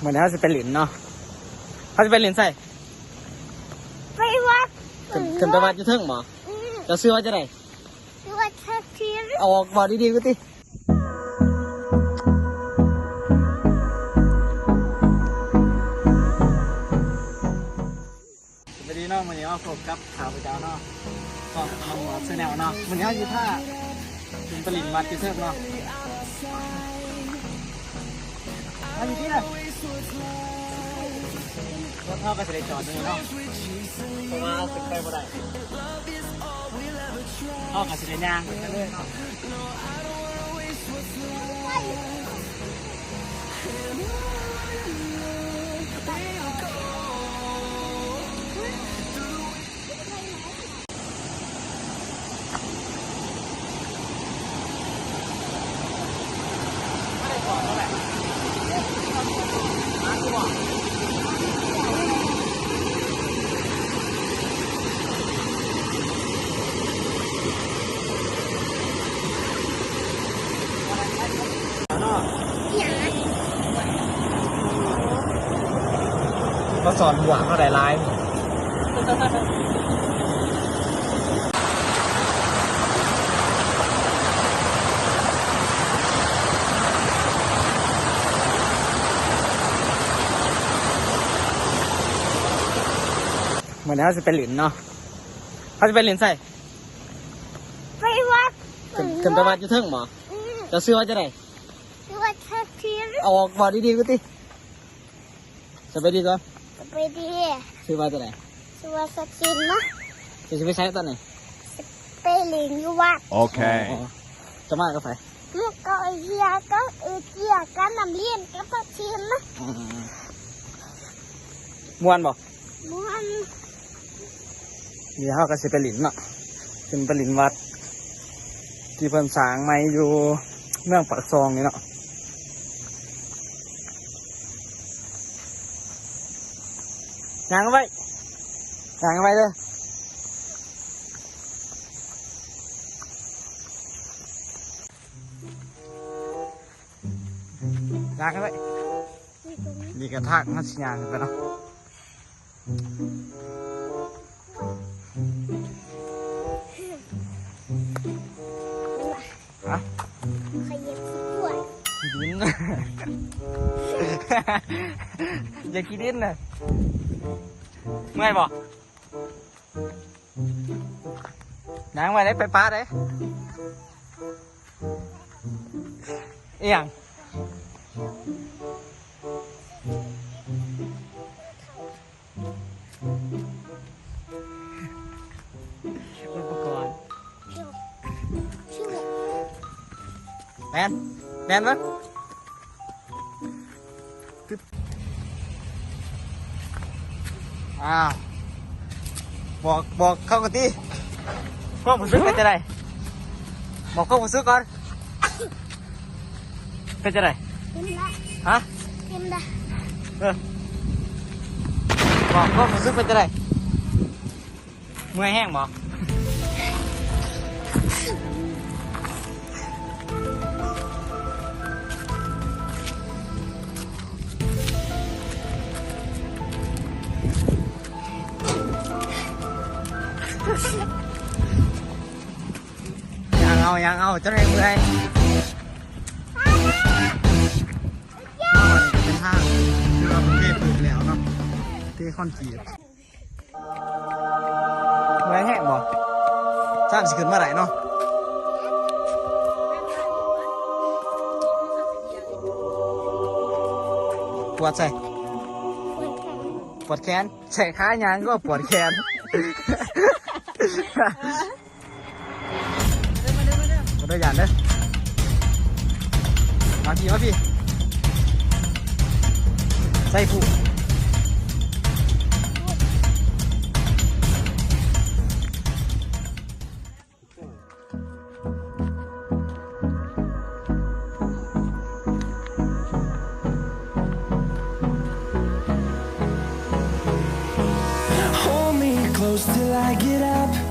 เหมือนเขาจะเป็นหลินเนาะเขาจะเป็นหลินใส่ไปวัดขึ้นขึ้นไปวัดอยุ่เทิงหมออืมจะซื้อว่าจะไหนไปวัดทักทีเอาออกบอกดีๆก็ติสวัสดีเนาะวันนี้ว่าผมกับข่าวประเจ้าเนาะก็ทำหมอเสนวเนาะวันนี้เขาอยู่ท่าถึงตลิ่งวัดอยุ่เทิงเนาะอันนี้ที่ไหน รถเท่าก็จะได้จอดตรงนี้เนาะเพราะว่าขึ้นไปบ่ได้พ่ากับสิเลยางไปเลยเนาะ เนาะอย่างนั้นเขาสอนหัวเขาได้ร้ายหมื อนเขาจะเป็นหลินเนาะเขาจะเป็นหลินใส่ไปวัดขึ้นขึ้นไปวัดอยุ่เทิงหมออืมจะซื้อว่าจะไหนไปวัดทักทีเอาออกบอกดีๆก็ติจะไปดีก่อนไปดีซื้อว่าจะไหนสวัสดีนะจะไปใช้ตอนไหนไปหลิงอยู่วัด Okay. อ๋อจะมากับใครลูกก็เฮียก็เออเจียกันนำเลี้ยนกับพักทีนะอืมมวนบอกมัน เดี๋ยวเขาก็สิไปหลินเนาะเป็นไปหลินวัด ที่เพิ่นสร้างใหม่อยู่เมืองปากซองนี่เนาะยางเอาไว้ยางเอาไว้เลยยางเอาไว้มีตรงนี้นี่กระทากมันสิยางขึ้นไปเนาะฮะ นอย่าคิดดินเลยเมื่อยบ่ อ้าวบอกบอกเข้ากะตีความรู้สึกเป็นจะไดบอกความรู้สึกก่อนเป็นจะไดเต็มละฮะเต็มละเออบอกความรู้สึกเป็นจะไดเมื่อยแห้งบอก ยังเอายังเอาเจะได้เมื่อยเอาอันนี้ก็เป็นห้างคือเราเป็นเทพปลูกแล้วเนาะเทคอนกรีตเมื่อยแห้งบอกจ้างสิขึ้นเมื่อไหร่เนาะปวดใส่ปวดแขนปวดแขนใส่ขาหยางก็ปวดแขน มาเดินมาเดินมาเดินหยาดเลยมาพี่มาพี่ใส่ผู้ till I get up.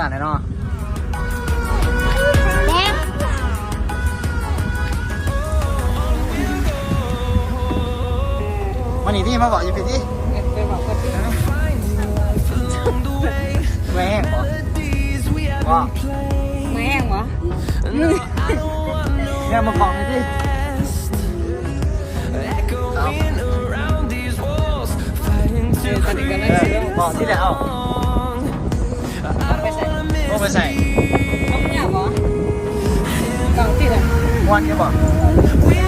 เราเสได็จลงเมื่อเลยเนาะแล้ววันนี้ที่มาบอกอยู่พี่ที่ไปบอกคนที่ Along the way, แม่งเหรอ melodies we ว่า haven't played. ไม่แห้งเหรอ No, I don't want no แม่มากองพี่ที่ rest. Echoing around these walls, fighting เอ to อตอนนี้ก็เอไม่อเชื่อบอกที่แล้ว belong. I don't wanna miss ลงไปใส่ต้องเนี่ยเหรอเก่าที่ไหนวันนี้บอก We